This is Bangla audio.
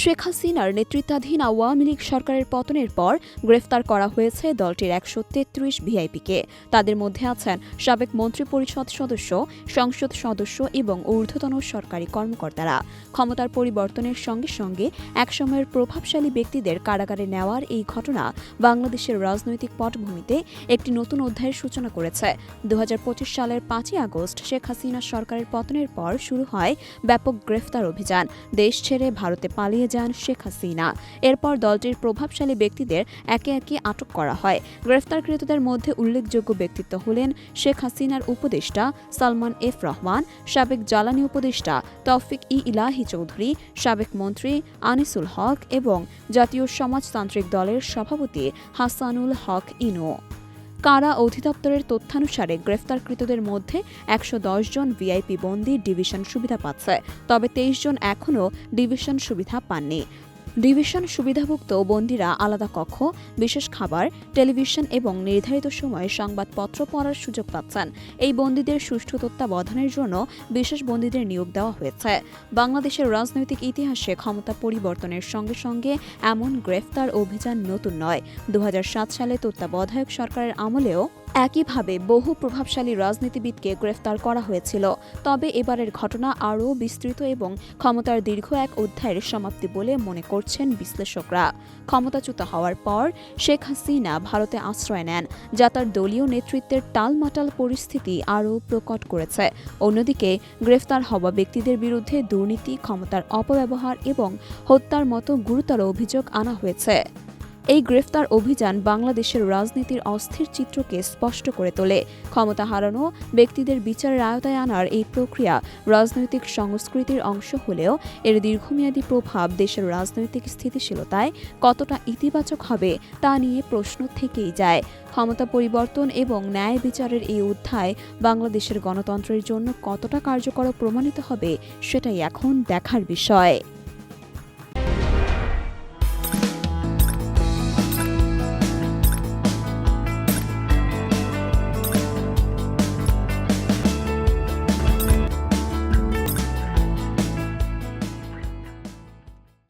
শেখ হাসিনার নেতৃত্বাধীন আওয়ামী লীগ সরকারের পতনের পর গ্রেফতার করা হয়েছে দলটির একশো তেত্রিশ ভিআইপিকে। তাদের মধ্যে আছেন সাবেক মন্ত্রিপরিষদ সদস্য, সংসদ সদস্য এবং ঊর্ধ্বতন সরকারি কর্মকর্তারা। ক্ষমতার পরিবর্তনের সঙ্গে সঙ্গে একসময়ের প্রভাবশালী ব্যক্তিদের কারাগারে নেওয়ার এই ঘটনা বাংলাদেশের রাজনৈতিক পটভূমিতে একটি নতুন অধ্যায়ের সূচনা করেছে। দু হাজার পঁচিশ সালের পাঁচই আগস্ট শেখ হাসিনা সরকারের পতনের পর শুরু হয় ব্যাপক গ্রেফতার অভিযান। দেশ ছেড়ে ভারতে পালিয়ে যান শেখ হাসিনা। এরপর দলটির প্রভাবশালী ব্যক্তিদের একে একে আটক করা হয়। গ্রেফতারকৃতদের মধ্যে উল্লেখযোগ্য ব্যক্তিত্ব হলেন শেখ হাসিনার উপদেষ্টা সালমান এফ রহমান, সাবেক জ্বালানি উপদেষ্টা তৌফিক ই ইলাহি চৌধুরী, সাবেক মন্ত্রী আনিসুল হক এবং জাতীয় সমাজতান্ত্রিক দলের সভাপতি হাসানুল হক ইনো। কারা অধিদপ্তরের তথ্যানুসারে গ্রেফতারকৃতদের মধ্যে একশো দশ জন ভিআইপি বন্দী ডিভিশন সুবিধা পাচ্ছে, তবে তেইশ জন এখনও ডিভিশন সুবিধা পাননি। ডিভিশন সুবিধাভুক্ত বন্দীরা আলাদা কক্ষ, বিশেষ খাবার, টেলিভিশন এবং নির্ধারিত সময়ে সংবাদপত্র পড়ার সুযোগ পাচ্ছেন। এই বন্দীদের সুষ্ঠু তত্ত্বাবধানের জন্য বিশেষ বন্দীদের নিয়োগ দেওয়া হয়েছে। বাংলাদেশের রাজনৈতিক ইতিহাসে ক্ষমতা পরিবর্তনের সঙ্গে সঙ্গে এমন গ্রেফতার অভিযান নতুন নয়। দু সালে তত্ত্বাবধায়ক সরকারের আমলেও একইভাবে বহু প্রভাবশালী রাজনীতিবিদকে গ্রেফতার করা হয়েছিল। তবে এবারের ঘটনা আরও বিস্তৃত এবং ক্ষমতার দীর্ঘ এক অধ্যায়ের সমাপ্তি বলে মনে করছেন বিশ্লেষকরা। ক্ষমতাচ্যুত হওয়ার পর শেখ হাসিনা ভারতে আশ্রয় নেন, যা তার দলীয় নেতৃত্বের টালমাটাল পরিস্থিতি আরও প্রকট করেছে। অন্যদিকে গ্রেফতার হওয়া ব্যক্তিদের বিরুদ্ধে দুর্নীতি, ক্ষমতার অপব্যবহার এবং হত্যার মতো গুরুতর অভিযোগ আনা হয়েছে। এই গ্রেফতার অভিযান বাংলাদেশের রাজনীতির অস্থির চিত্রকে স্পষ্ট করে তোলে। ক্ষমতা হারানো ব্যক্তিদের বিচারের আয়তায় আনার এই প্রক্রিয়া রাজনৈতিক সংস্কৃতির অংশ হলেও এর দীর্ঘমেয়াদী প্রভাব দেশের রাজনৈতিক স্থিতিশীলতায় কতটা ইতিবাচক হবে তা নিয়ে প্রশ্ন থেকেই যায়। ক্ষমতা পরিবর্তন এবং ন্যায় বিচারের এই অধ্যায় বাংলাদেশের গণতন্ত্রের জন্য কতটা কার্যকর প্রমাণিত হবে সেটাই এখন দেখার বিষয়।